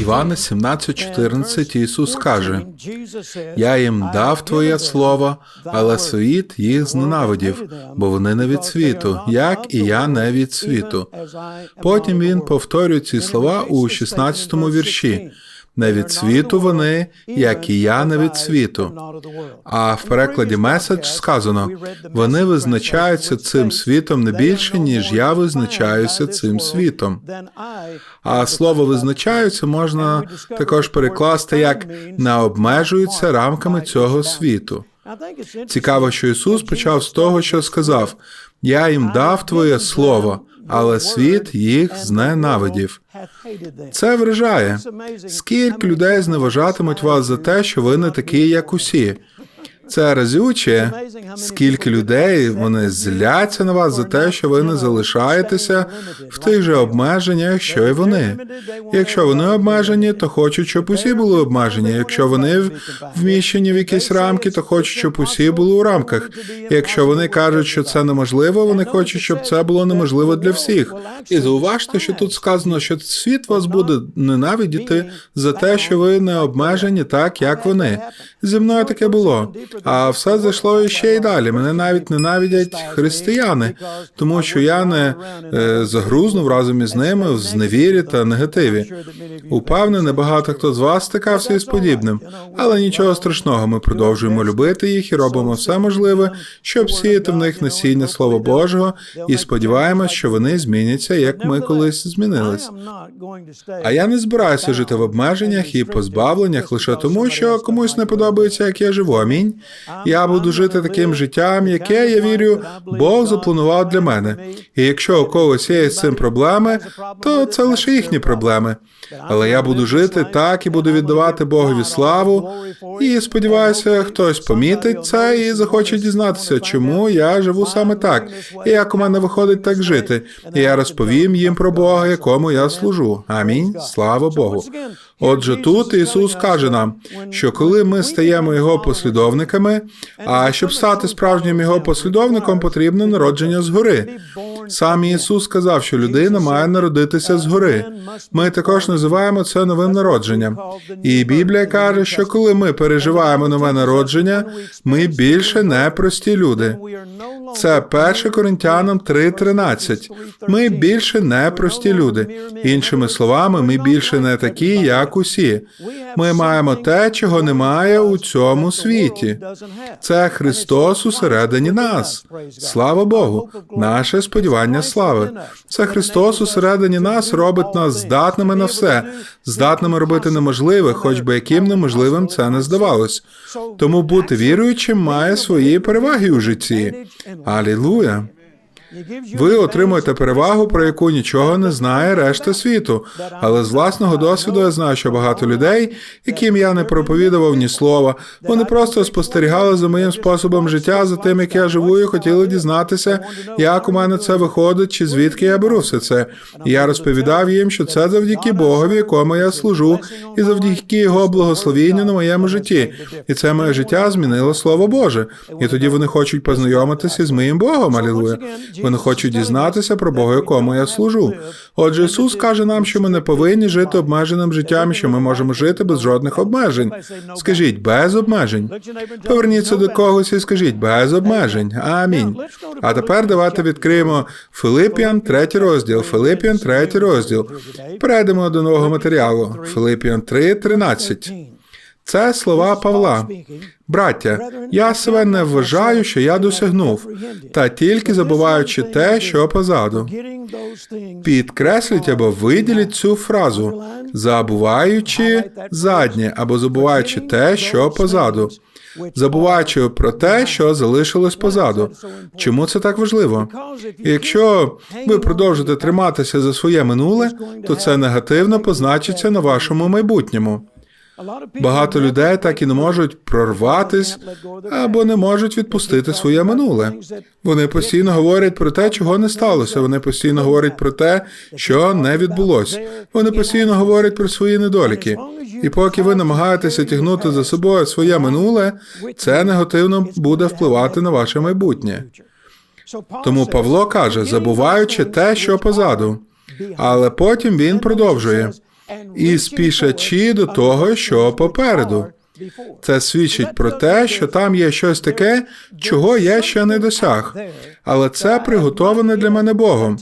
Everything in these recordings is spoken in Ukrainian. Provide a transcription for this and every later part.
Івана 17,14 Ісус каже: Я їм дав Твоє слово, але світ їх зненавидів, бо вони не від світу, як і я не від світу. Потім він повторює ці слова у 16 вірші. Не від світу вони, як і я не від світу. А в перекладі меседж сказано: вони визначаються цим світом не більше, ніж я визначаюся цим світом. А слово визначаються можна також перекласти як не обмежуються рамками цього світу. Цікаво, що Ісус почав з того, що сказав: Я їм дав Твоє слово, але світ їх зненавидів. Це вражає. Скільки людей зневажатимуть вас за те, що ви не такі, як усі. Це разюче, скільки людей вони зляться на вас за те, що ви не залишаєтеся в тих же обмеженнях, що й вони. Якщо вони обмежені, то хочуть, щоб усі були обмежені. Якщо вони вміщені в якісь рамки, то хочуть, щоб усі були у рамках. Якщо вони кажуть, що це неможливо, вони хочуть, щоб це було неможливо для всіх. І зауважте, що тут сказано, що світ вас буде ненавидіти за те, що ви не обмежені так, як вони. Зі мною таке було. А все зайшло іще й далі. Мене навіть ненавидять християни, тому що я не е, загрузнув разом із ними в зневірі та негативі. Упевнений, багато хто з вас стикався із подібним, але нічого страшного. Ми продовжуємо любити їх і робимо все можливе, щоб сіяти в них насіння Слова Божого, і сподіваємось, що вони зміняться, як ми колись змінились. А я не збираюся жити в обмеженнях і позбавленнях лише тому, що комусь не подобається, як я живу. Амінь. Я буду жити таким життям, яке я вірю, Бог запланував для мене. І якщо у когось є з цим проблеми, то це лише їхні проблеми. Але я буду жити так і буду віддавати Богові славу. І сподіваюся, хтось помітить це і захоче дізнатися, чому я живу саме так, і як у мене виходить так жити. І я розповім їм про Бога, якому я служу. Амінь. Слава Богу. Отже, тут Ісус каже нам, що коли ми стаємо Його послідовниками, а щоб стати справжнім Його послідовником, потрібно народження згори. Сам Ісус сказав, що людина має народитися згори. Ми також називаємо це новим народженням. І Біблія каже, що коли ми переживаємо нове народження, ми більше не прості люди. Це 1 Коринтянам 3.13. Ми більше не прості люди. Іншими словами, ми більше не такі, як усі. Ми маємо те, чого немає у цьому світі. Це Христос усередині нас. Слава Богу, наше сподівання слави. Це Христос усередині нас робить нас здатними на все, здатними робити неможливе, хоч би яким неможливим це не здавалось. Тому бути віруючим має свої переваги у житті. Алілуя! Ви отримуєте перевагу, про яку нічого не знає решта світу. Але з власного досвіду я знаю, що багато людей, яким я не проповідував ні слова, вони просто спостерігали за моїм способом життя, за тим, як я живу, і хотіли дізнатися, як у мене це виходить, чи звідки я беру все це. І я розповідав їм, що це завдяки Богові, якому я служу, і завдяки його благословінню на моєму житті. І це моє життя змінило слово Боже. І тоді вони хочуть познайомитися з моїм Богом. Алілуя. Вони хочуть дізнатися про Бога, якому я служу. Отже, Ісус каже нам, що ми не повинні жити обмеженим життям, що ми можемо жити без жодних обмежень. Скажіть без обмежень. Поверніться до когось і скажіть без обмежень. Амінь. А тепер давайте відкриємо Филиппіан, третій розділ. Филиппіан, третій розділ. Перейдемо до нового матеріалу. Филиппіан 3, 13. Це слова Павла. Браття, я себе не вважаю, що я досягнув, та тільки забуваючи те, що позаду. Підкресліть або виділіть цю фразу, забуваючи заднє або забуваючи те, що позаду. Забуваючи про те, що залишилось позаду. Чому це так важливо? Якщо ви продовжите триматися за своє минуле, то це негативно позначиться на вашому майбутньому. Багато людей так і не можуть прорватись або не можуть відпустити своє минуле. Вони постійно говорять про те, чого не сталося. Вони постійно говорять про те, що не відбулось. Вони постійно говорять про свої недоліки. І поки ви намагаєтеся тягнути за собою своє минуле, це негативно буде впливати на ваше майбутнє. Тому Павло каже, забуваючи те, що позаду. Але потім він продовжує. І спішачі до того, що попереду. Це свідчить про те, що там є щось таке, чого я ще не досяг. Але це приготоване для мене Богом.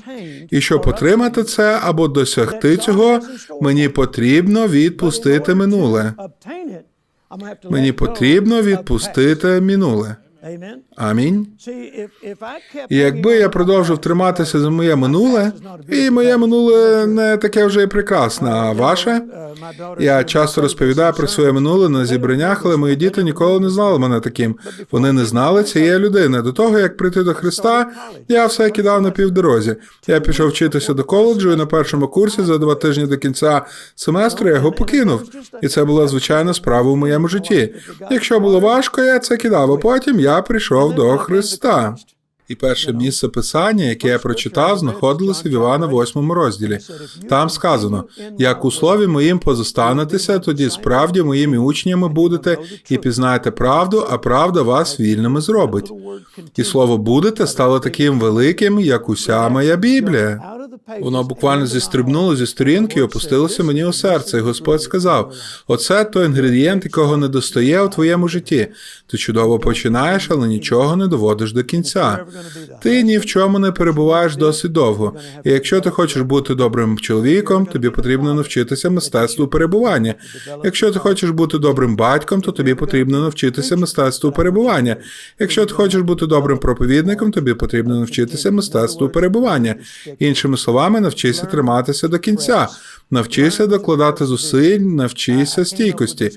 І щоб отримати це або досягти цього, мені потрібно відпустити минуле. Мені потрібно відпустити минуле. Амінь. Якби я продовжив триматися за моє минуле, і моє минуле не таке вже і прекрасне, а ваше. Я часто розповідаю про своє минуле на зібраннях, але мої діти ніколи не знали мене таким. Вони не знали цієї людини. До того як прийти до Христа, я все кидав на півдорозі. Я пішов вчитися до коледжу і на першому курсі за два тижні до кінця семестру я його покинув. І це була звичайна справа у моєму житті. Якщо було важко, я це кидав, а потім я прийшов до Христа. І перше місце писання, яке я прочитав, знаходилося в Івана 8 розділі. Там сказано: як у слові моїм позостанетеся, тоді справді моїми учнями будете і пізнаєте правду, а правда вас вільними зробить. І слово будете стало таким великим, як уся моя Біблія. Воно буквально зістрибнуло зі сторінки і опустилося мені у серце. І Господь сказав: оце той інгредієнт, якого не достає у твоєму житті. Ти чудово починаєш, але нічого не доводиш до кінця. Ти ні в чому не перебуваєш досить довго. І якщо ти хочеш бути добрим чоловіком, тобі потрібно навчитися мистецтву перебування. Якщо ти хочеш бути добрим батьком, то тобі потрібно навчитися мистецтву перебування. Якщо ти хочеш бути добрим проповідником, тобі потрібно навчитися мистецтву перебування. Іншими словами, навчися триматися до кінця. Навчися докладати зусиль, навчися стійкості.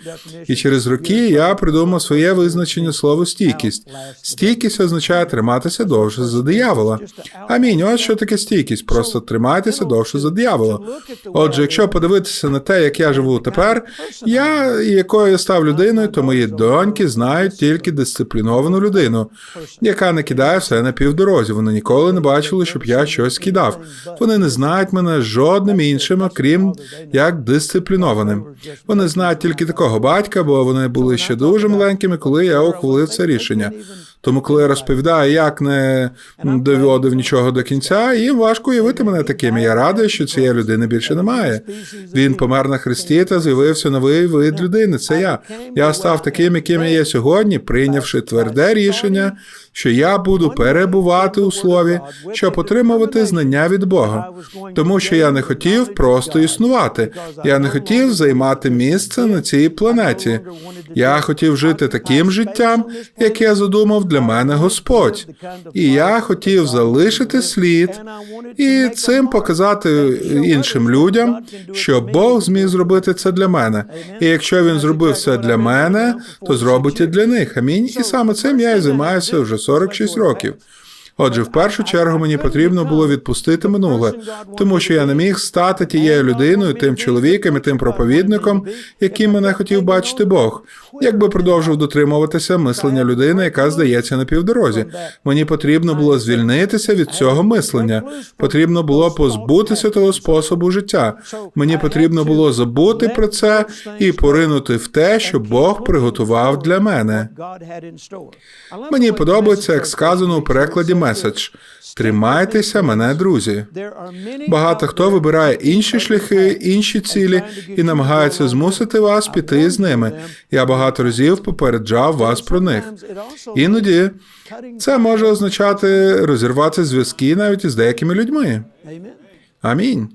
І через роки я придумав своє визначення слова стійкість. Стійкість означає триматися довше за диявола. Амінь. Ось що таке стійкість. Просто тримайтеся довше за диявола. Отже, якщо подивитися на те, як я живу тепер, я якою я став людиною, то мої доньки знають тільки дисципліновану людину, яка не кидає все на півдорозі. Вони ніколи не бачили, щоб я щось кидав. Вони не знають мене жодним іншим, як дисциплінованим. Вони знають тільки такого батька, бо вони були ще дуже маленькими, коли я ухвалив це рішення. Тому, коли я розповідаю, як не доводив нічого до кінця, їм важко уявити мене таким. Я радий, що цієї людини більше немає. Він помер на хресті та з'явився новий вид людини. Це я. Я став таким, яким я є сьогодні, прийнявши тверде рішення, що я буду перебувати у слові, щоб отримувати знання від Бога, тому що я не хотів просто існувати. Я не хотів займати місце на цій планеті. Я хотів жити таким життям, яке задумав для мене Господь. І я хотів залишити слід і цим показати іншим людям, що Бог зміг зробити це для мене. І якщо він зробив це для мене, то зробить і для них. Амінь. І саме цим я і займаюся вже 46 років. Отже, в першу чергу мені потрібно було відпустити минуле, тому що я не міг стати тією людиною, тим чоловіком і тим проповідником, яким мене хотів бачити Бог. Якби продовжив дотримуватися мислення людини, яка здається на півдорозі. Мені потрібно було звільнитися від цього мислення. Потрібно було позбутися того способу життя. Мені потрібно було забути про це і поринути в те, що Бог приготував для мене. Мені подобається, як сказано у перекладі меседж. Тримайтеся мене, друзі. Багато хто вибирає інші шляхи, інші цілі і намагається змусити вас піти з ними. Я багато разів попереджав вас про них. Іноді це може означати розірвати зв'язки навіть із деякими людьми. Амінь.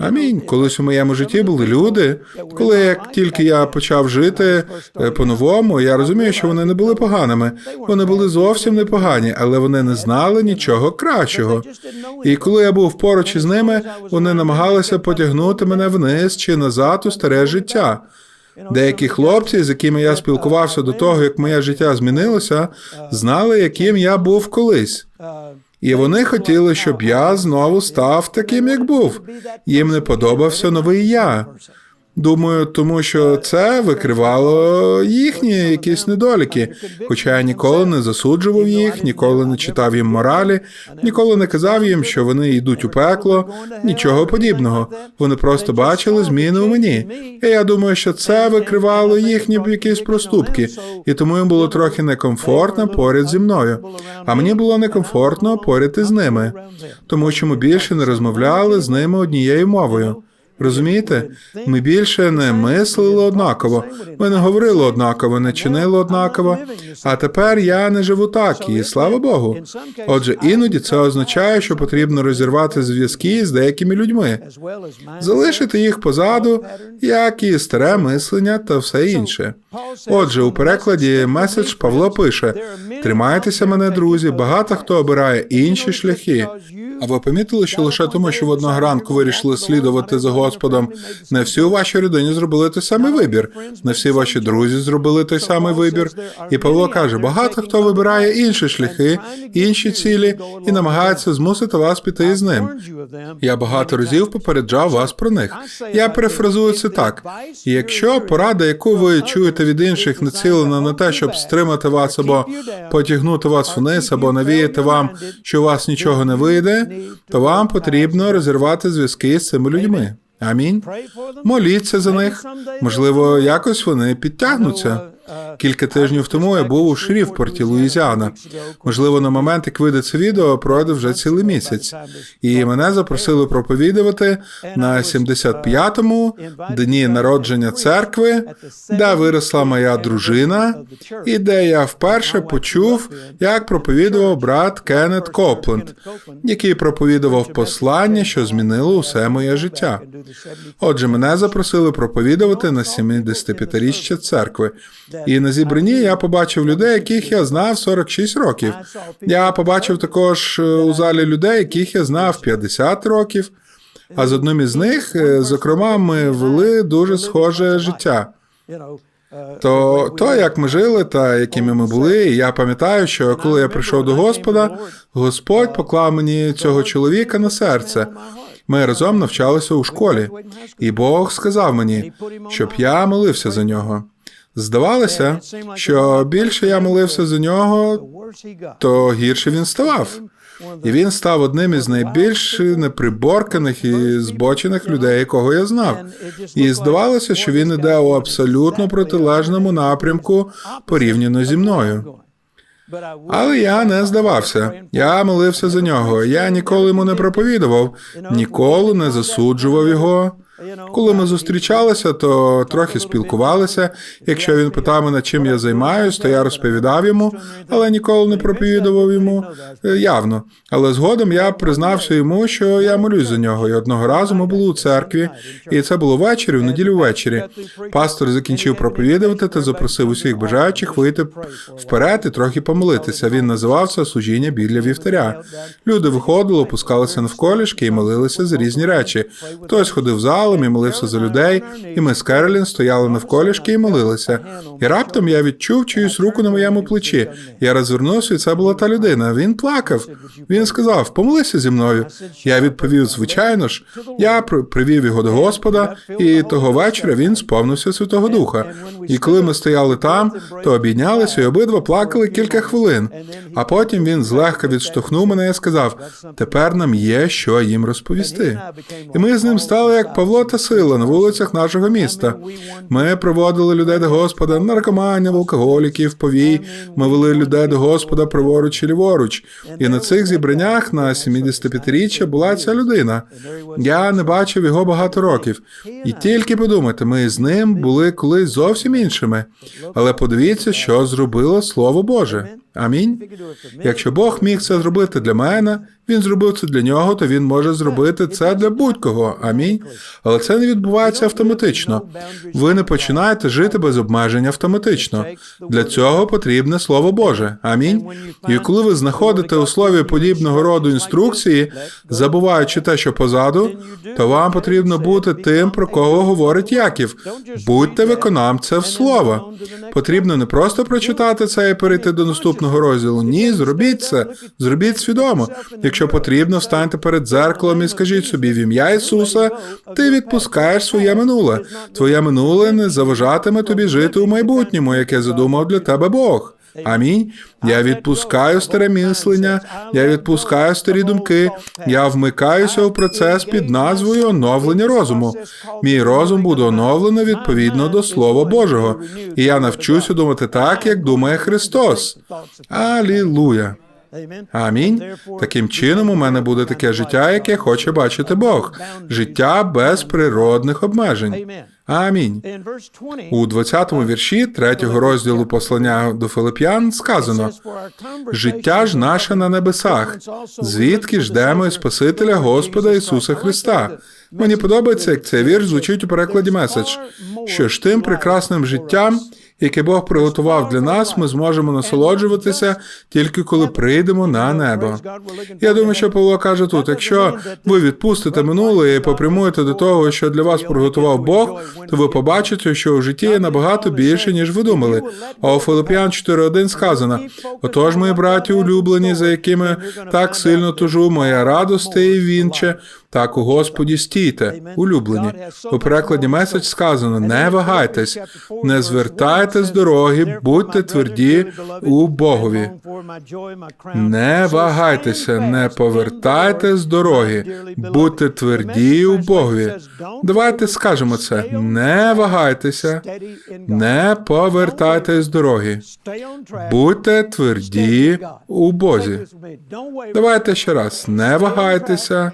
Амінь. Колись у моєму житті були люди. Коли як тільки я почав жити е, по-новому, я розумію, що вони не були поганими. Вони були зовсім непогані, але вони не знали нічого кращого. І коли я був поруч із ними, вони намагалися потягнути мене вниз чи назад у старе життя. Деякі хлопці, з якими я спілкувався до того, як моє життя змінилося, знали, яким я був колись. І вони хотіли, щоб я знову став таким, як був. Їм не подобався новий я. Думаю, тому що це викривало їхні якісь недоліки. Хоча я ніколи не засуджував їх, ніколи не читав їм моралі, ніколи не казав їм, що вони йдуть у пекло, нічого подібного. Вони просто бачили зміни у мені. І я думаю, що це викривало їхні якісь проступки, і тому їм було трохи некомфортно поряд зі мною. А мені було некомфортно поряд із ними, тому що ми більше не розмовляли з ними однією мовою. Розумієте? Ми більше не мислили однаково, ми не говорили однаково, не чинили однаково. А тепер я не живу так, і слава Богу. Отже, іноді це означає, що потрібно розірвати зв'язки з деякими людьми, залишити їх позаду, як і старе мислення та все інше. Отже, у перекладі меседж Павло пише: тримайтеся мене, друзі, багато хто обирає інші шляхи. А ви помітили, що лише тому, що в одного ранку вирішили слідувати за Господом, не всі у вашій родині зробили той самий вибір, не всі ваші друзі зробили той самий вибір. І Павло каже: багато хто вибирає інші шляхи, інші цілі і намагається змусити вас піти з ним. Я багато разів попереджав вас про них. Я перефразую це так: якщо порада, яку ви чуєте від інших, націлена на те, щоб стримати вас або потягнути вас вниз, або навіяти вам, що у вас нічого не вийде, то вам потрібно розірвати зв'язки з цими людьми. Амінь. Моліться за них. Можливо, якось вони підтягнуться. Кілька тижнів тому я був у Шрівпорті, Луїзіана. Можливо, на момент, як вийде це відео, пройде вже цілий місяць. І мене запросили проповідувати на 75-му дні народження церкви, де виросла моя дружина, і де я вперше почув, як проповідував брат Кеннет Копленд, який проповідував послання, що змінило усе моє життя. Отже, мене запросили проповідувати на 75-річчя церкви. І на зібранні я побачив людей, яких я знав 46 років. Я побачив також е, у залі людей, яких я знав 50 років. А з одним із них, е, зокрема, ми вели дуже схоже життя. То, то, як ми жили та якими ми були, і я пам'ятаю, що коли я прийшов до Господа, Господь поклав мені цього чоловіка на серце. Ми разом навчалися у школі, і Бог сказав мені, щоб я молився за нього. Здавалося, що більше я молився за нього, то гірше він ставав. І він став одним із найбільш неприборканих і збочених людей, якого я знав. І здавалося, що він іде у абсолютно протилежному напрямку порівняно зі мною. Але я не здавався. Я молився за нього. Я ніколи йому не проповідував, ніколи не засуджував його. Коли ми зустрічалися, то трохи спілкувалися. Якщо він питав мене, чим я займаюсь, то я розповідав йому, але ніколи не проповідував йому е, явно. Але згодом я признався йому, що я молюсь за нього. І одного разу ми були у церкві, і це було ввечері, в неділю ввечері. Пастор закінчив проповідувати та запросив усіх бажаючих вийти вперед і трохи помолитися. Він називався служіння біля вівтаря. Люди виходили, опускалися навколішки і молилися за різні речі. Хтось ходив в зал залом і молився за людей, і ми з Керолін стояли навколішки і молилися. І раптом я відчув чиюсь руку на моєму плечі. Я розвернувся, і це була та людина. Він плакав. Він сказав: Помолися зі мною. Я відповів: звичайно ж, я привів його до Господа, і того вечора він сповнився Святого Духа. І коли ми стояли там, то обійнялися і обидва плакали кілька хвилин. А потім він злегка відштовхнув мене і сказав: Тепер нам є що їм розповісти. І ми з ним стали як Павло та сила на вулицях нашого міста. Ми проводили людей до Господа, наркоманів, алкоголіків, повій. Ми вели людей до Господа праворуч і ліворуч. І на цих зібраннях на 75-річчя була ця людина. Я не бачив його багато років. І тільки подумайте, ми з ним були колись зовсім іншими. Але подивіться, що зробило Слово Боже. Амінь. Якщо Бог міг це зробити для мене, він зробив це для нього, то він може зробити це для будь-кого. Амінь. Але це не відбувається автоматично. Ви не починаєте жити без обмежень автоматично. Для цього потрібне слово Боже. Амінь. І коли ви знаходите у слові подібного роду інструкції, забуваючи те, що позаду, то вам потрібно бути тим, про кого говорить Яків. Будьте виконавцем слова. Потрібно не просто прочитати це і перейти до наступного розділу. Ні, зробіть це, зробіть свідомо. Якщо потрібно, встаньте перед дзеркалом і скажіть собі в ім'я Ісуса, ти відпускаєш своє минуле. Твоє минуле не заважатиме тобі жити у майбутньому, яке задумав для тебе Бог. Амінь. Я відпускаю старе мислення, я відпускаю старі думки, я вмикаюся у процес під назвою оновлення розуму. Мій розум буде оновлено відповідно до Слова Божого, і я навчуся думати так, як думає Христос. Алілуя. Амінь. Таким чином, у мене буде таке життя, яке хоче бачити Бог. Життя без природних обмежень. Амінь. У 20-му вірші 3-го розділу послання до Филип'ян сказано: життя ж наше на небесах, звідки ждемо Спасителя Господа Ісуса Христа. Мені подобається, як цей вірш звучить у перекладі меседж, що ж тим прекрасним життям, яке Бог приготував для нас, ми зможемо насолоджуватися тільки коли прийдемо на небо. Я думаю, що Павло каже тут: якщо ви відпустите минуле і попрямуєте до того, що для вас приготував Бог, то ви побачите, що у житті є набагато більше, ніж ви думали. А у Филип'ян 4.1 сказано: отож, мої браті улюблені, за якими так сильно тужу, моя радости і вінче. Так у Господі стійте, улюблені. У перекладі меседж сказано: не вагайтесь, не звертайте з дороги, будьте тверді у Богові. Не вагайтеся, не повертайте з дороги, будьте тверді у Богові. Давайте скажемо це: не вагайтеся, не повертайте з дороги, будьте тверді у Бозі. Давайте ще раз: не вагайтеся.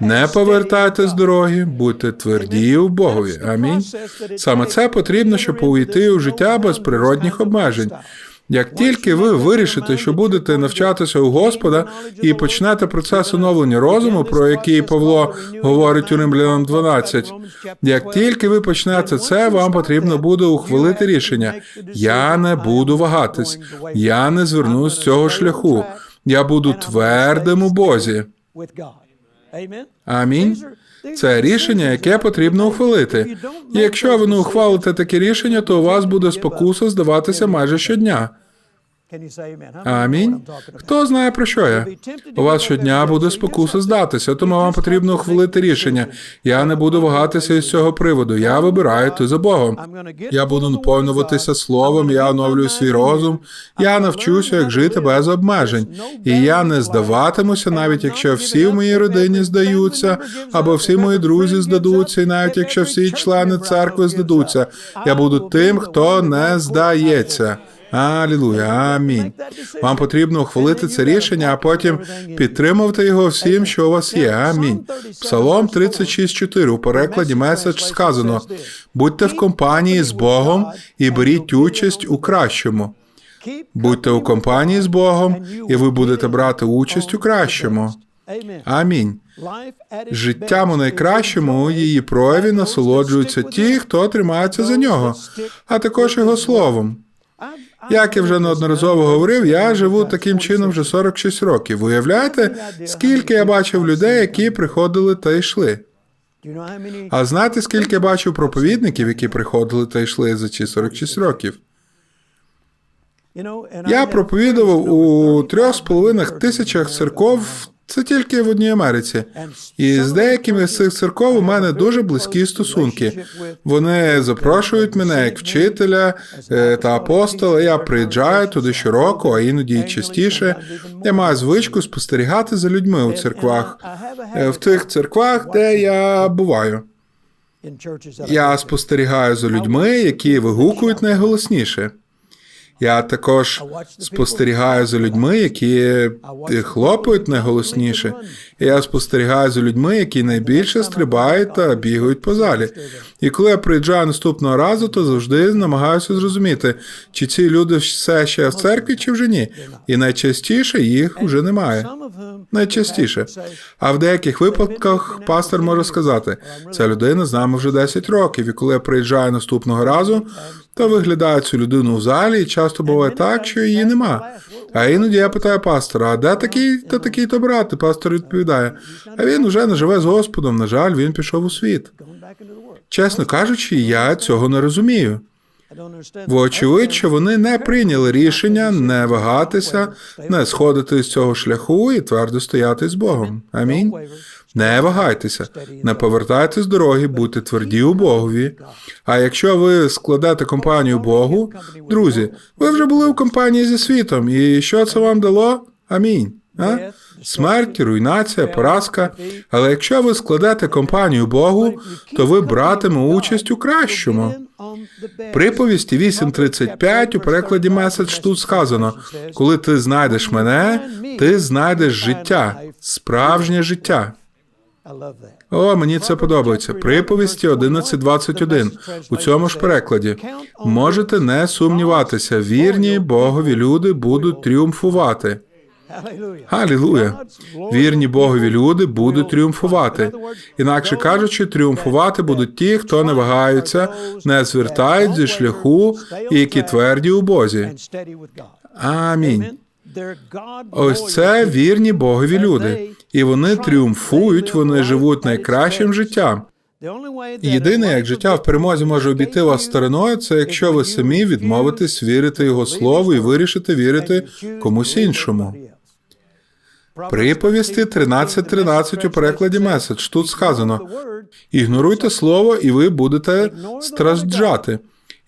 Не повертайте з дороги, будьте тверді у Богові. Амінь. Саме це потрібно, щоб увійти у життя без природних обмежень. Як тільки ви вирішите, що будете навчатися у Господа і почнете процес оновлення розуму, про який Павло говорить у Римлянам 12, як тільки ви почнете це, вам потрібно буде ухвалити рішення: я не буду вагатись, я не звернусь з цього шляху, я буду твердим у Бозі. Амінь. Це рішення, яке потрібно ухвалити. І якщо ви не ухвалите таке рішення, то у вас буде спокуса здаватися майже щодня. Амінь. Хто знає про що я? У вас щодня буде спокуса здатися, тому вам потрібно ухвалити рішення. Я не буду вагатися із цього приводу. Я вибираю ти за Богом. Я буду наповнюватися словом, я оновлюю свій розум. Я навчуся, як жити без обмежень. І я не здаватимуся, навіть якщо всі в моїй родині здаються, або всі мої друзі здадуться, і навіть якщо всі члени церкви здадуться. Я буду тим, хто не здається. Алілуя, амінь. Вам потрібно ухвалити це рішення, а потім підтримувати його всім, що у вас є. Амінь. Псалом 36.4 у перекладі меседж сказано: будьте в компанії з Богом і беріть участь у кращому. Будьте у компанії з Богом, і ви будете брати участь у кращому. Амінь. Життям у найкращому у її прояві насолоджуються ті, хто тримається за нього, а також його словом. Як я вже неодноразово говорив, я живу таким чином вже 46 років. Уявляєте, скільки я бачив людей, які приходили та йшли? А знаєте, скільки я бачив проповідників, які приходили та йшли за ці 46 років? Я проповідував у трьох з половинах тисячах церков це тільки в одній Америці. І з деякими з цих церков у мене дуже близькі стосунки. Вони запрошують мене як вчителя е, та апостола. Я приїжджаю туди щороку, а іноді й частіше. Я маю звичку спостерігати за людьми у церквах, е, в тих церквах, де я буваю. Я спостерігаю за людьми, які вигукують найголосніше. Я також спостерігаю за людьми, які хлопають найголосніше. Я спостерігаю за людьми, які найбільше стрибають та бігають по залі. І коли я приїжджаю наступного разу, то завжди намагаюся зрозуміти, чи ці люди все ще в церкві, чи вже ні. І найчастіше їх вже немає. Найчастіше. А в деяких випадках пастор може сказати, ця людина з нами вже 10 років, і коли я приїжджаю наступного разу, то виглядаю цю людину в залі, і часто буває так, що її нема. А іноді я питаю пастора, а де такий то такий то брат? І пастор відповідає: а він вже не живе з Господом. На жаль, він пішов у світ. Чесно кажучи, я цього не розумію. Вочевидь, що вони не прийняли рішення не вагатися, не сходити з цього шляху і твердо стояти з Богом. Амінь. Не вагайтеся, не повертайте з дороги, будьте тверді у Богові. А якщо ви складете компанію Богу, друзі, ви вже були в компанії зі світом, і що це вам дало? Амінь. А? Смерть, руйнація, поразка. Але якщо ви складете компанію Богу, то ви братиме участь у кращому. Приповісті 8.35 у перекладі меседж тут сказано: коли ти знайдеш мене, ти знайдеш життя, справжнє життя. О, мені це подобається. Приповісті 11.21. У цьому ж перекладі. Можете не сумніватися, вірні Богові люди будуть тріумфувати. Галілуя! Вірні Богові люди будуть тріумфувати. Інакше кажучи, тріумфувати будуть ті, хто не вагаються, не звертають зі шляху і які тверді у Бозі. Амінь. Ось це вірні Богові люди, і вони тріумфують, вони живуть найкращим життям. Єдине, як життя в перемозі може обійти вас стороною, це якщо ви самі відмовитесь вірити його слову і вирішите вірити комусь іншому. Приповісти 13.13 у перекладі меседж. Тут сказано: ігноруйте слово, і ви будете стражджати.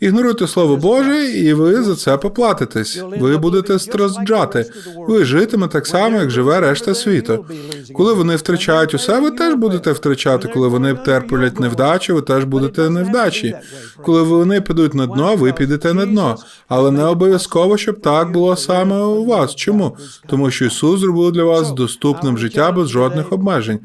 Ігноруйте слово Боже, і ви за це поплатитесь. Ви будете стражджати. Ви житимете так само, як живе решта світу. Коли вони втрачають усе, ви теж будете втрачати. Коли вони терплять невдачу, ви теж будете невдачі. Коли вони підуть на дно, ви підете на дно. Але не обов'язково, щоб так було саме у вас. Чому? Тому що Ісус зробив для вас доступним життя без жодних обмежень.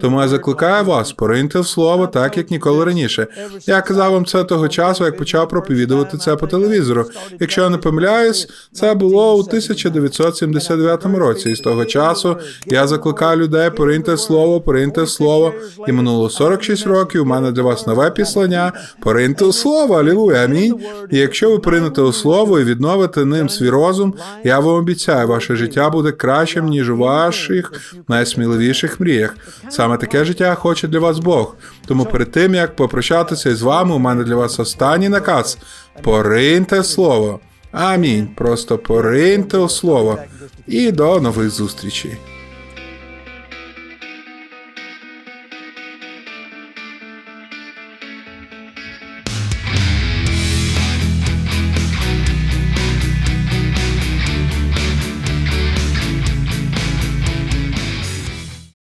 Тому я закликаю вас, пориньте в слово так, як ніколи раніше. Я казав вам це того часу, як почав проповідувати це по телевізору. Якщо я не помиляюсь, це було у 1979 році. І з того часу я закликаю людей пориньте слово, пориньте слово. І минуло 46 років. У мене для вас нове післання. Пориньте слово, алілуя, амінь. І якщо ви поринете у слово і відновите ним свій розум, я вам обіцяю, ваше життя буде кращим, ніж у ваших найсміливіших мріях. Саме таке життя хоче для вас Бог. Тому перед тим як попрощатися із вами, у мене для вас останній наказ: пориньте слово. Амінь. Просто пориньте у слово. І до нових зустрічей.